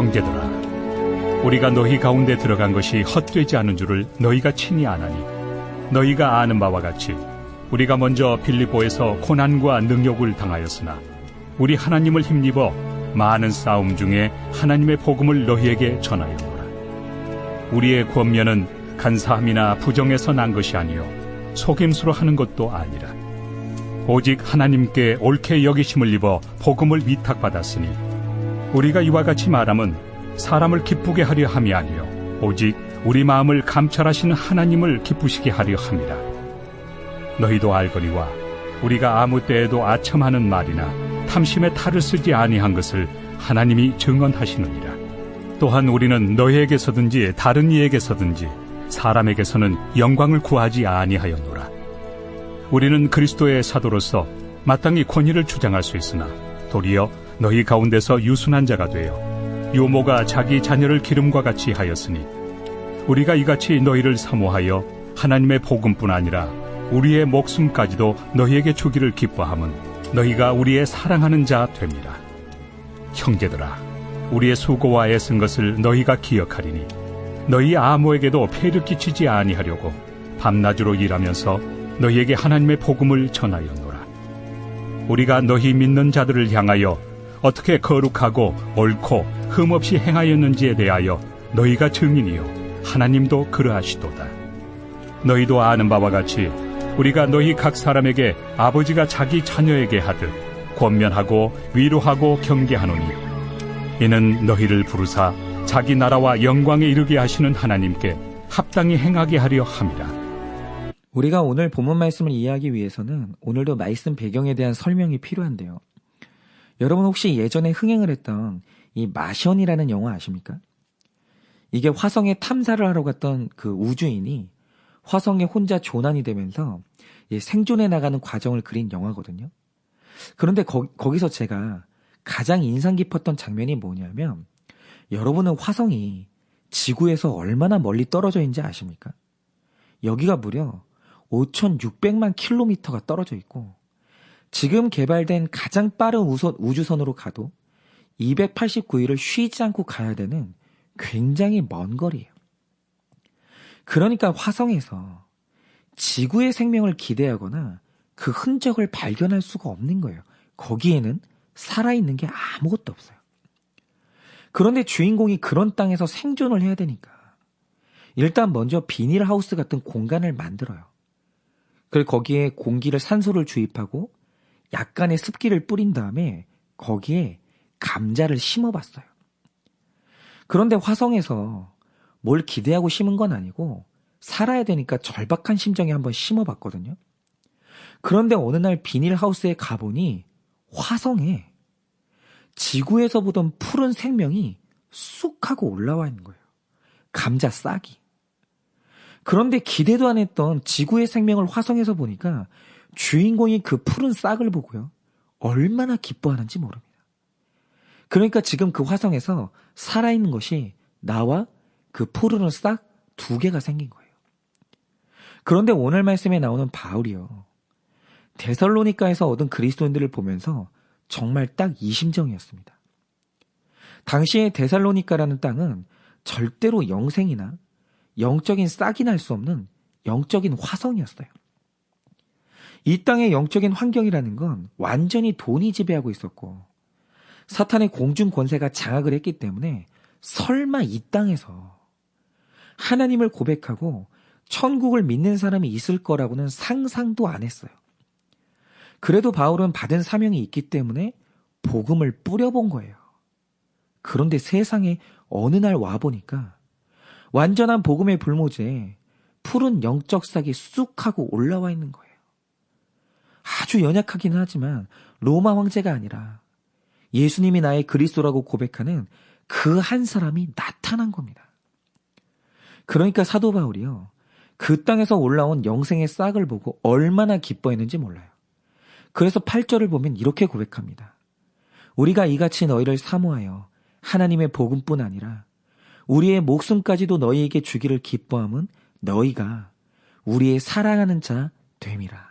형제들아 우리가 너희 가운데 들어간 것이 헛되지 않은 줄을 너희가 친히 아나니 너희가 아는 바와 같이 우리가 먼저 빌립보에서 고난과 능욕을 당하였으나 우리 하나님을 힘입어 많은 싸움 중에 하나님의 복음을 너희에게 전하였노라. 우리의 권면은 간사함이나 부정에서 난 것이 아니요 속임수로 하는 것도 아니라 오직 하나님께 옳게 여기심을 입어 복음을 위탁받았으니 우리가 이와 같이 말함은 사람을 기쁘게 하려 함이 아니요 오직 우리 마음을 감찰하시는 하나님을 기쁘시게 하려 함이라. 너희도 알거니와 우리가 아무 때에도 아첨하는 말이나 탐심의 탈을 쓰지 아니한 것을 하나님이 증언하시느니라. 또한 우리는 너희에게서든지 다른 이에게서든지 사람에게서는 영광을 구하지 아니하였노라. 우리는 그리스도의 사도로서 마땅히 권위를 주장할 수 있으나 도리어 너희 가운데서 유순한 자가 되어 요모가 자기 자녀를 기름과 같이 하였으니 우리가 이같이 너희를 사모하여 하나님의 복음뿐 아니라 우리의 목숨까지도 너희에게 주기를 기뻐함은 너희가 우리의 사랑하는 자 됩니다. 형제들아, 우리의 수고와 애쓴 것을 너희가 기억하리니 너희 아무에게도 폐를 끼치지 아니하려고 밤낮으로 일하면서 너희에게 하나님의 복음을 전하였노라. 우리가 너희 믿는 자들을 향하여 어떻게 거룩하고 옳고 흠없이 행하였는지에 대하여 너희가 증인이요 하나님도 그러하시도다. 너희도 아는 바와 같이 우리가 너희 각 사람에게 아버지가 자기 자녀에게 하듯 권면하고 위로하고 경계하노니 이는 너희를 부르사 자기 나라와 영광에 이르게 하시는 하나님께 합당히 행하게 하려 함이라. 우리가 오늘 본문 말씀을 이해하기 위해서는 오늘도 말씀 배경에 대한 설명이 필요한데요. 여러분 혹시 예전에 흥행을 했던 이 마션이라는 영화 아십니까? 이게 화성에 탐사를 하러 갔던 그 우주인이 화성에 혼자 조난이 되면서 생존해 나가는 과정을 그린 영화거든요. 그런데 거, 거기서 제가 가장 인상 깊었던 장면이 뭐냐면 여러분은 화성이 지구에서 얼마나 멀리 떨어져 있는지 아십니까? 여기가 무려 5,600만 킬로미터가 떨어져 있고 지금 개발된 가장 빠른 우선, 우주선으로 가도 289일을 쉬지 않고 가야 되는 굉장히 먼 거리예요. 그러니까 화성에서 지구의 생명을 기대하거나 그 흔적을 발견할 수가 없는 거예요. 거기에는 살아있는 게 아무것도 없어요. 그런데 주인공이 그런 땅에서 생존을 해야 되니까 일단 먼저 비닐하우스 같은 공간을 만들어요. 그리고 거기에 공기를 산소를 주입하고 약간의 습기를 뿌린 다음에 거기에 감자를 심어봤어요. 그런데 화성에서 뭘 기대하고 심은 건 아니고 살아야 되니까 절박한 심정에 한번 심어봤거든요. 그런데 어느 날 비닐하우스에 가보니 화성에 지구에서 보던 푸른 생명이 쑥 하고 올라와 있는 거예요. 감자 싹이. 그런데 기대도 안 했던 지구의 생명을 화성에서 보니까 주인공이 그 푸른 싹을 보고요. 얼마나 기뻐하는지 모릅니다. 그러니까 지금 그 화성에서 살아있는 것이 나와 그 푸른 싹 두 개가 생긴 거예요. 그런데 오늘 말씀에 나오는 바울이요. 데살로니카에서 얻은 그리스도인들을 보면서 정말 딱 이 심정이었습니다. 당시에 데살로니카라는 땅은 절대로 영생이나 영적인 싹이 날 수 없는 영적인 화성이었어요. 이 땅의 영적인 환경이라는 건 완전히 돈이 지배하고 있었고 사탄의 공중 권세가 장악을 했기 때문에 설마 이 땅에서 하나님을 고백하고 천국을 믿는 사람이 있을 거라고는 상상도 안 했어요. 그래도 바울은 받은 사명이 있기 때문에 복음을 뿌려본 거예요. 그런데 세상에 어느 날 와보니까 완전한 복음의 불모지에 푸른 영적 싹이 쑥 하고 올라와 있는 거예요. 아주 연약하긴 하지만 로마 황제가 아니라 예수님이 나의 그리스도라고 고백하는 그 한 사람이 나타난 겁니다. 그러니까 사도 바울이요. 그 땅에서 올라온 영생의 싹을 보고 얼마나 기뻐했는지 몰라요. 그래서 8절을 보면 이렇게 고백합니다. 우리가 이같이 너희를 사모하여 하나님의 복음뿐 아니라 우리의 목숨까지도 너희에게 주기를 기뻐함은 너희가 우리의 사랑하는 자 됨이라.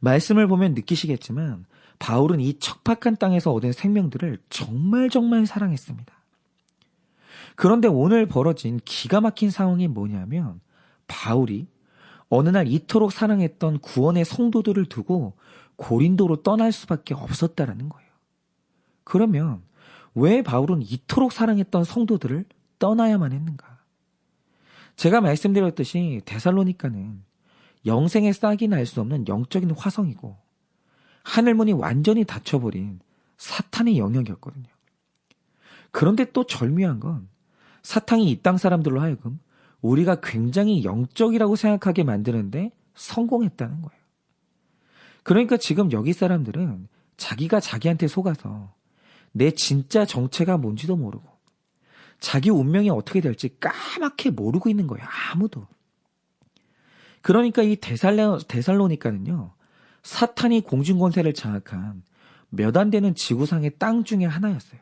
말씀을 보면 느끼시겠지만 바울은 이 척박한 땅에서 얻은 생명들을 정말 정말 사랑했습니다. 그런데 오늘 벌어진 기가 막힌 상황이 뭐냐면 바울이 어느 날 이토록 사랑했던 구원의 성도들을 두고 고린도로 떠날 수밖에 없었다라는 거예요. 그러면 왜 바울은 이토록 사랑했던 성도들을 떠나야만 했는가? 제가 말씀드렸듯이 데살로니카는 영생의 싹이 날 수 없는 영적인 화성이고 하늘문이 완전히 닫혀버린 사탄의 영역이었거든요. 그런데 또 절묘한 건 사탄이 이 땅 사람들로 하여금 우리가 굉장히 영적이라고 생각하게 만드는데 성공했다는 거예요. 그러니까 지금 여기 사람들은 자기가 자기한테 속아서 내 진짜 정체가 뭔지도 모르고 자기 운명이 어떻게 될지 까맣게 모르고 있는 거예요. 아무도. 그러니까 이 데살로, 데살로니까는요. 사탄이 공중권세를 장악한 몇 안 되는 지구상의 땅 중에 하나였어요.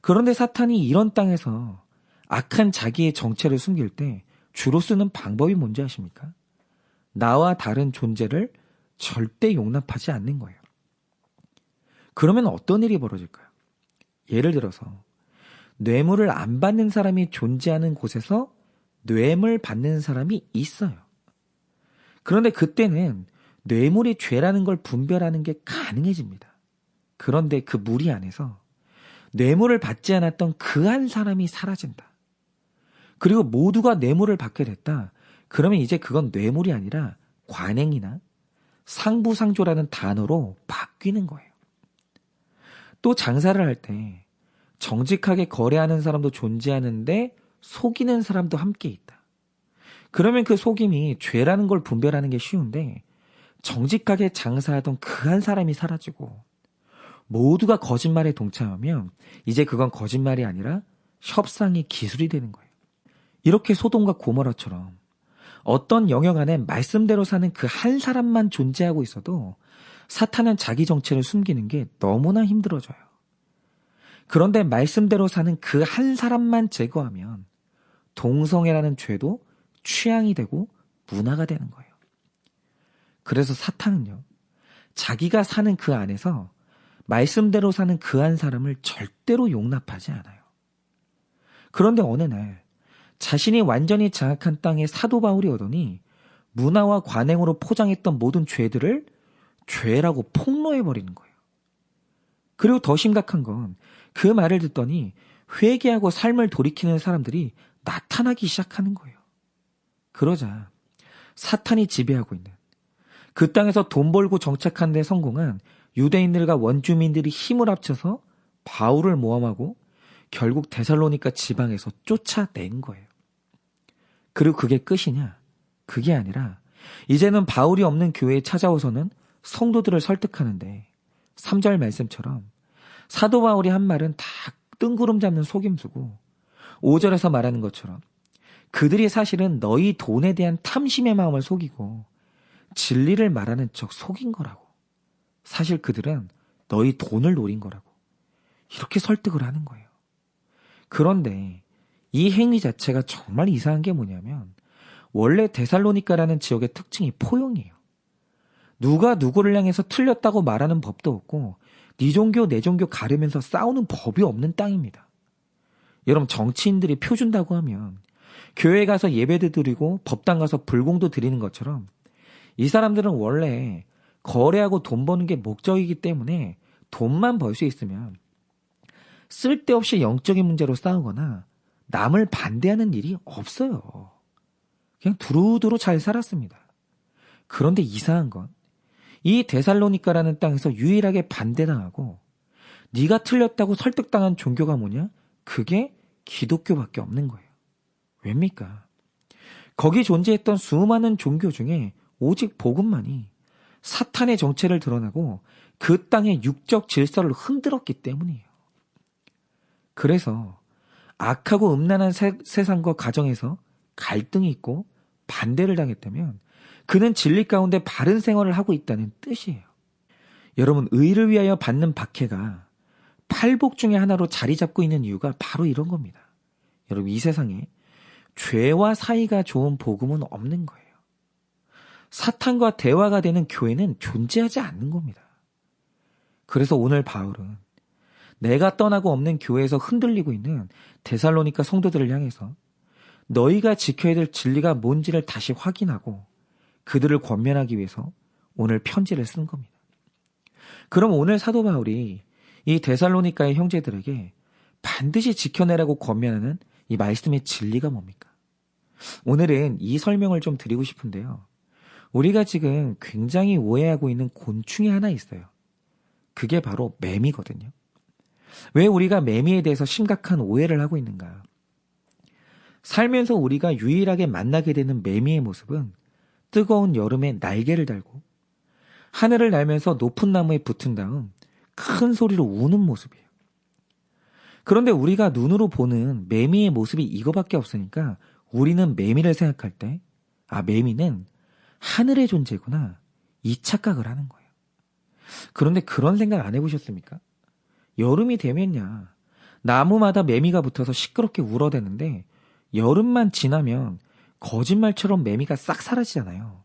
그런데 사탄이 이런 땅에서 악한 자기의 정체를 숨길 때 주로 쓰는 방법이 뭔지 아십니까? 나와 다른 존재를 절대 용납하지 않는 거예요. 그러면 어떤 일이 벌어질까요? 예를 들어서 뇌물을 안 받는 사람이 존재하는 곳에서 뇌물 받는 사람이 있어요. 그런데 그때는 뇌물이 죄라는 걸 분별하는 게 가능해집니다. 그런데 그 무리 안에서 뇌물을 받지 않았던 그 한 사람이 사라진다. 그리고 모두가 뇌물을 받게 됐다. 그러면 이제 그건 뇌물이 아니라 관행이나 상부상조라는 단어로 바뀌는 거예요. 또 장사를 할 때 정직하게 거래하는 사람도 존재하는데 속이는 사람도 함께 있다. 그러면 그 속임이 죄라는 걸 분별하는 게 쉬운데 정직하게 장사하던 그 한 사람이 사라지고 모두가 거짓말에 동참하면 이제 그건 거짓말이 아니라 협상의 기술이 되는 거예요. 이렇게 소돔과 고모라처럼 어떤 영역 안에 말씀대로 사는 그 한 사람만 존재하고 있어도 사탄은 자기 정체를 숨기는 게 너무나 힘들어져요. 그런데 말씀대로 사는 그 한 사람만 제거하면 동성애라는 죄도 취향이 되고 문화가 되는 거예요. 그래서 사탄은요, 자기가 사는 그 안에서 말씀대로 사는 그 한 사람을 절대로 용납하지 않아요. 그런데 어느 날 자신이 완전히 장악한 땅에 사도 바울이 오더니 문화와 관행으로 포장했던 모든 죄들을 죄라고 폭로해버리는 거예요. 그리고 더 심각한 건 그 말을 듣더니 회개하고 삶을 돌이키는 사람들이 나타나기 시작하는 거예요. 그러자 사탄이 지배하고 있는 그 땅에서 돈 벌고 정착한 데 성공한 유대인들과 원주민들이 힘을 합쳐서 바울을 모함하고 결국 데살로니카 지방에서 쫓아낸 거예요. 그리고 그게 끝이냐? 그게 아니라 이제는 바울이 없는 교회에 찾아오서는 성도들을 설득하는데 3절 말씀처럼 사도 바울이 한 말은 다 뜬구름 잡는 속임수고 5절에서 말하는 것처럼 그들이 사실은 너희 돈에 대한 탐심의 마음을 속이고 진리를 말하는 척 속인 거라고. 사실 그들은 너희 돈을 노린 거라고. 이렇게 설득을 하는 거예요. 그런데 이 행위 자체가 정말 이상한 게 뭐냐면 원래 데살로니카라는 지역의 특징이 포용이에요. 누가 누구를 향해서 틀렸다고 말하는 법도 없고 네 종교 내 종교 가르면서 싸우는 법이 없는 땅입니다. 여러분 정치인들이 표 준다고 하면 교회 가서 예배도 드리고 법당 가서 불공도 드리는 것처럼 이 사람들은 원래 거래하고 돈 버는 게 목적이기 때문에 돈만 벌 수 있으면 쓸데없이 영적인 문제로 싸우거나 남을 반대하는 일이 없어요. 그냥 두루두루 잘 살았습니다. 그런데 이상한 건 이 데살로니카라는 땅에서 유일하게 반대당하고 네가 틀렸다고 설득당한 종교가 뭐냐? 그게 기독교밖에 없는 거예요. 왜입니까? 거기 존재했던 수많은 종교 중에 오직 복음만이 사탄의 정체를 드러나고 그 땅의 육적 질서를 흔들었기 때문이에요. 그래서 악하고 음란한 세, 세상과 가정에서 갈등이 있고 반대를 당했다면 그는 진리 가운데 바른 생활을 하고 있다는 뜻이에요. 여러분, 의를 위하여 받는 박해가 팔복 중의 하나로 자리 잡고 있는 이유가 바로 이런 겁니다. 여러분, 이 세상에 죄와 사이가 좋은 복음은 없는 거예요. 사탄과 대화가 되는 교회는 존재하지 않는 겁니다. 그래서 오늘 바울은 내가 떠나고 없는 교회에서 흔들리고 있는 데살로니카 성도들을 향해서 너희가 지켜야 될 진리가 뭔지를 다시 확인하고 그들을 권면하기 위해서 오늘 편지를 쓴 겁니다. 그럼 오늘 사도 바울이 이 데살로니카의 형제들에게 반드시 지켜내라고 권면하는 이 말씀의 진리가 뭡니까? 오늘은 이 설명을 좀 드리고 싶은데요. 우리가 지금 굉장히 오해하고 있는 곤충이 하나 있어요. 그게 바로 매미거든요. 왜 우리가 매미에 대해서 심각한 오해를 하고 있는가? 살면서 우리가 유일하게 만나게 되는 매미의 모습은 뜨거운 여름에 날개를 달고 하늘을 날면서 높은 나무에 붙은 다음 큰 소리로 우는 모습이에요. 그런데 우리가 눈으로 보는 매미의 모습이 이거밖에 없으니까 우리는 매미를 생각할 때, 아, 매미는 하늘의 존재구나. 이 착각을 하는 거예요. 그런데 그런 생각 안 해보셨습니까? 여름이 되면야 나무마다 매미가 붙어서 시끄럽게 울어대는데 여름만 지나면 거짓말처럼 매미가 싹 사라지잖아요.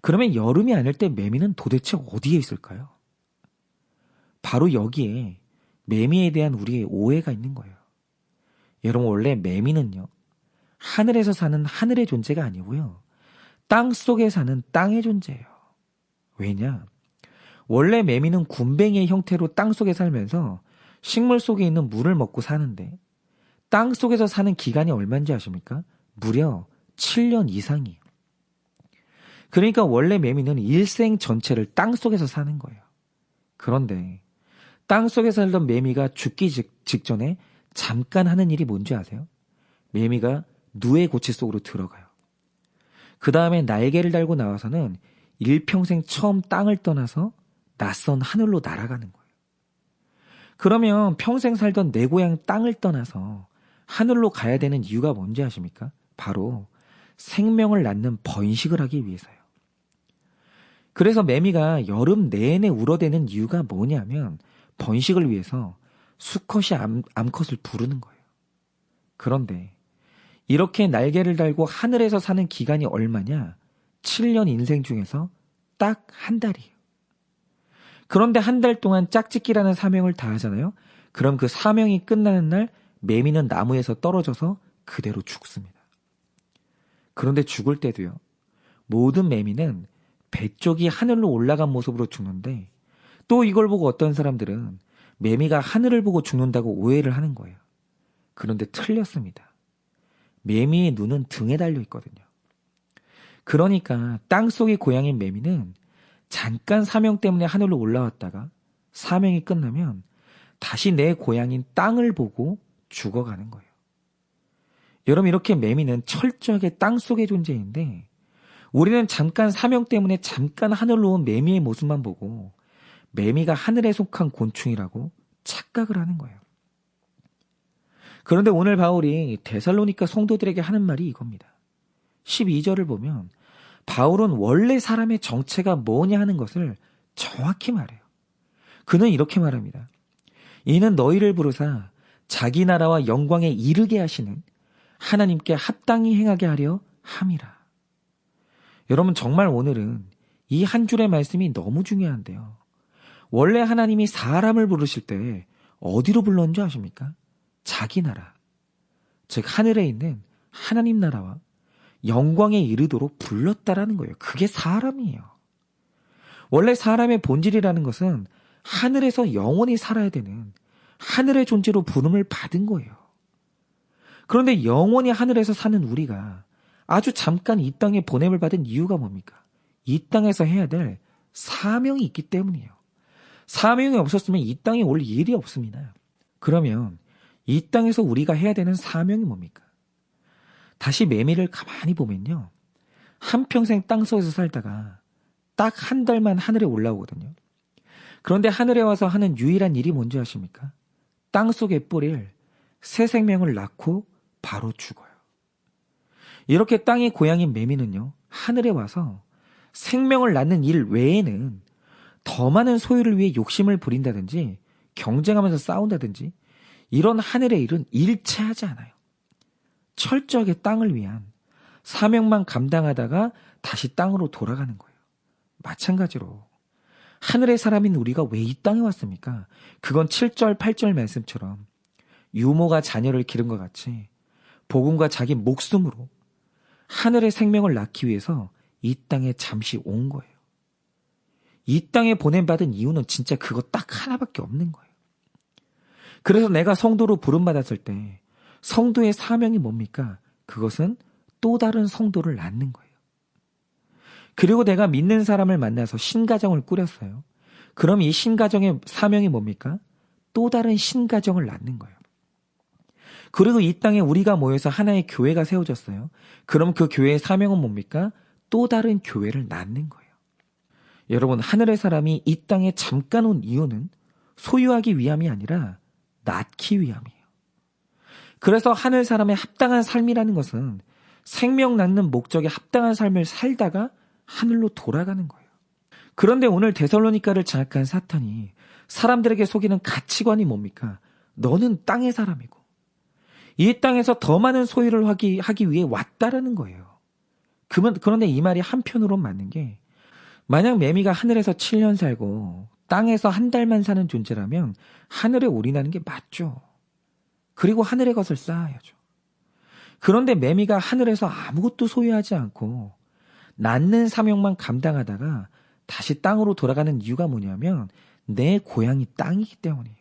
그러면 여름이 아닐 때 매미는 도대체 어디에 있을까요? 바로 여기에 매미에 대한 우리의 오해가 있는 거예요. 여러분, 원래 매미는요, 하늘에서 사는 하늘의 존재가 아니고요, 땅 속에 사는 땅의 존재예요. 왜냐? 원래 매미는 군뱅이의 형태로 땅 속에 살면서 식물 속에 있는 물을 먹고 사는데 땅 속에서 사는 기간이 얼마인지 아십니까? 무려 7년 이상이에요. 그러니까 원래 매미는 일생 전체를 땅 속에서 사는 거예요. 그런데 땅 속에 살던 매미가 죽기 직, 전에 잠깐 하는 일이 뭔지 아세요? 매미가 누에 고치 속으로 들어가요. 그 다음에 날개를 달고 나와서는 일평생 처음 땅을 떠나서 낯선 하늘로 날아가는 거예요. 그러면 평생 살던 내 고향 땅을 떠나서 하늘로 가야 되는 이유가 뭔지 아십니까? 바로 생명을 낳는 번식을 하기 위해서요. 그래서 매미가 여름 내내 울어대는 이유가 뭐냐면 번식을 위해서 수컷이 암, 암컷을 부르는 거예요. 그런데 이렇게 날개를 달고 하늘에서 사는 기간이 얼마냐? 7년 인생 중에서 딱 한 달이에요. 그런데 한 달 동안 짝짓기라는 사명을 다하잖아요. 그럼 그 사명이 끝나는 날 매미는 나무에서 떨어져서 그대로 죽습니다. 그런데 죽을 때도요. 모든 매미는 배 쪽이 하늘로 올라간 모습으로 죽는데 또 이걸 보고 어떤 사람들은 매미가 하늘을 보고 죽는다고 오해를 하는 거예요. 그런데 틀렸습니다. 매미의 눈은 등에 달려 있거든요. 그러니까 땅 속의 고향인 매미는 잠깐 사명 때문에 하늘로 올라왔다가 사명이 끝나면 다시 내 고향인 땅을 보고 죽어가는 거예요. 여러분 이렇게 매미는 철저하게 땅 속의 존재인데 우리는 잠깐 사명 때문에 잠깐 하늘로 온 매미의 모습만 보고 매미가 하늘에 속한 곤충이라고 착각을 하는 거예요. 그런데 오늘 바울이 데살로니카 성도들에게 하는 말이 이겁니다. 12절을 보면 바울은 원래 사람의 정체가 뭐냐 하는 것을 정확히 말해요. 그는 이렇게 말합니다. 이는 너희를 부르사 자기 나라와 영광에 이르게 하시는 하나님께 합당히 행하게 하려 함이라. 여러분 정말 오늘은 이 한 줄의 말씀이 너무 중요한데요. 원래 하나님이 사람을 부르실 때 어디로 불렀는지 아십니까? 자기 나라. 즉 하늘에 있는 하나님 나라와 영광에 이르도록 불렀다라는 거예요. 그게 사람이에요. 원래 사람의 본질이라는 것은 하늘에서 영원히 살아야 되는 하늘의 존재로 부름을 받은 거예요. 그런데 영원히 하늘에서 사는 우리가 아주 잠깐 이 땅에 보냄을 받은 이유가 뭡니까? 이 땅에서 해야 될 사명이 있기 때문이에요. 사명이 없었으면 이 땅에 올 일이 없습니다. 그러면 이 땅에서 우리가 해야 되는 사명이 뭡니까? 다시 매미를 가만히 보면요. 한평생 땅 속에서 살다가 딱 한 달만 하늘에 올라오거든요. 그런데 하늘에 와서 하는 유일한 일이 뭔지 아십니까? 땅 속에 뿌릴 새 생명을 낳고 바로 죽어요. 이렇게 땅의 고향인 매미는요, 하늘에 와서 생명을 낳는 일 외에는 더 많은 소유를 위해 욕심을 부린다든지 경쟁하면서 싸운다든지 이런 하늘의 일은 일체하지 않아요. 철저하게 땅을 위한 사명만 감당하다가 다시 땅으로 돌아가는 거예요. 마찬가지로 하늘의 사람인 우리가 왜 이 땅에 왔습니까? 그건 7절, 8절 말씀처럼 유모가 자녀를 기른 것 같이 복음과 자기 목숨으로 하늘의 생명을 낳기 위해서 이 땅에 잠시 온 거예요. 이 땅에 보냄받은 이유는 진짜 그거 딱 하나밖에 없는 거예요. 그래서 내가 성도로 부름받았을 때 성도의 사명이 뭡니까? 그것은 또 다른 성도를 낳는 거예요. 그리고 내가 믿는 사람을 만나서 신가정을 꾸렸어요. 그럼 이 신가정의 사명이 뭡니까? 또 다른 신가정을 낳는 거예요. 그리고 이 땅에 우리가 모여서 하나의 교회가 세워졌어요. 그럼 그 교회의 사명은 뭡니까? 또 다른 교회를 낳는 거예요. 여러분, 하늘의 사람이 이 땅에 잠깐 온 이유는 소유하기 위함이 아니라 낳기 위함이에요. 그래서 하늘 사람의 합당한 삶이라는 것은 생명 낳는 목적에 합당한 삶을 살다가 하늘로 돌아가는 거예요. 그런데 오늘 데살로니카를 장악한 사탄이 사람들에게 속이는 가치관이 뭡니까? 너는 땅의 사람이고 이 땅에서 더 많은 소유를 하기, 하기 위해 왔다라는 거예요. 그런데 이 말이 한편으로 맞는 게 만약 매미가 하늘에서 7년 살고 땅에서 한 달만 사는 존재라면 하늘에 올인하는 게 맞죠. 그리고 하늘의 것을 쌓아야죠. 그런데 매미가 하늘에서 아무것도 소유하지 않고 낳는 사명만 감당하다가 다시 땅으로 돌아가는 이유가 뭐냐면 내 고향이 땅이기 때문이에요.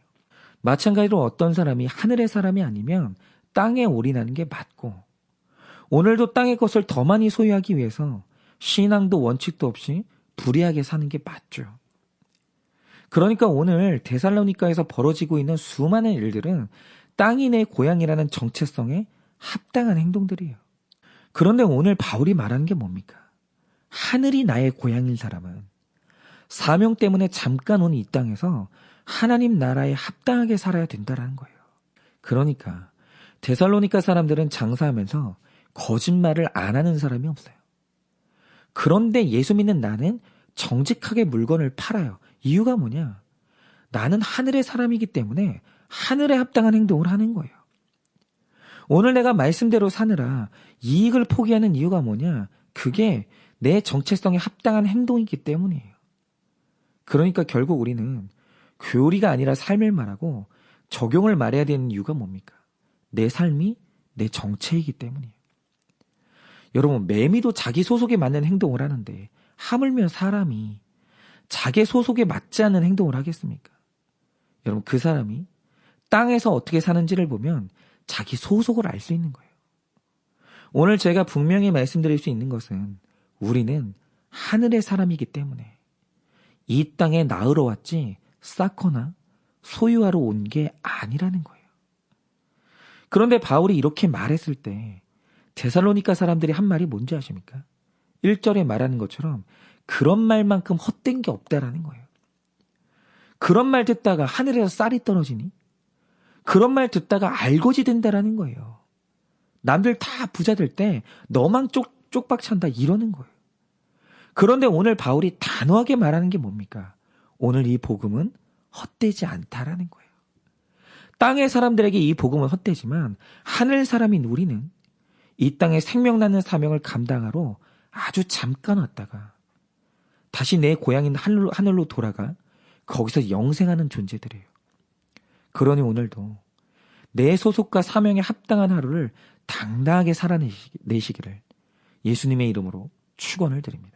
마찬가지로 어떤 사람이 하늘의 사람이 아니면 땅에 올인하는 게 맞고 오늘도 땅의 것을 더 많이 소유하기 위해서 신앙도 원칙도 없이 불의하게 사는 게 맞죠. 그러니까 오늘 데살로니카에서 벌어지고 있는 수많은 일들은 내 고향이라는 정체성에 합당한 행동들이에요. 그런데 오늘 바울이 말하는 게 뭡니까? 하늘이 나의 고향인 사람은 사명 때문에 잠깐 온 이 땅에서 하나님 나라에 합당하게 살아야 된다라는 거예요. 그러니까 데살로니카 사람들은 장사하면서 거짓말을 안 하는 사람이 없어요. 그런데 예수 믿는 나는 정직하게 물건을 팔아요. 이유가 뭐냐? 나는 하늘의 사람이기 때문에 하늘에 합당한 행동을 하는 거예요. 오늘 내가 말씀대로 사느라 이익을 포기하는 이유가 뭐냐? 그게 내 정체성에 합당한 행동이기 때문이에요. 그러니까 결국 우리는 교리가 아니라 삶을 말하고 적용을 말해야 되는 이유가 뭡니까? 내 삶이 내 정체이기 때문이에요. 여러분, 매미도 자기 소속에 맞는 행동을 하는데 하물며 사람이 자기 소속에 맞지 않는 행동을 하겠습니까? 여러분, 그 사람이 땅에서 어떻게 사는지를 보면 자기 소속을 알 수 있는 거예요. 오늘 제가 분명히 말씀드릴 수 있는 것은 우리는 하늘의 사람이기 때문에 이 땅에 나으러 왔지 쌓거나 소유하러 온 게 아니라는 거예요. 그런데 바울이 이렇게 말했을 때 데살로니카 사람들이 한 말이 뭔지 아십니까? 1절에 말하는 것처럼 그런 말만큼 헛된 게 없다라는 거예요. 그런 말 듣다가 하늘에서 쌀이 떨어지니? 그런 말 듣다가 알고지 된다라는 거예요. 남들 다 부자 될 때 너만 쪽, 쪽박 찬다 이러는 거예요. 그런데 오늘 바울이 단호하게 말하는 게 뭡니까? 오늘 이 복음은 헛되지 않다라는 거예요. 땅의 사람들에게 이 복음은 헛되지만 하늘 사람인 우리는 이 땅에 생명 나는 사명을 감당하러 아주 잠깐 왔다가 다시 내 고향인 하늘로, 하늘로 돌아가 거기서 영생하는 존재들이에요. 그러니 오늘도 내 소속과 사명에 합당한 하루를 당당하게 살아내시기를 예수님의 이름으로 축원을 드립니다.